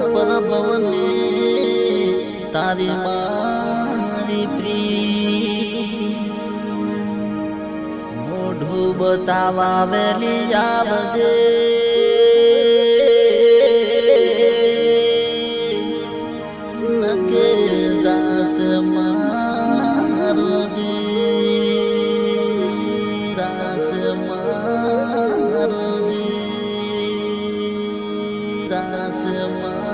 પર પરભવની તારી મારી પ્રી મોઢું બતાવા વેલી આવજે. નકે દાસ મા da semana.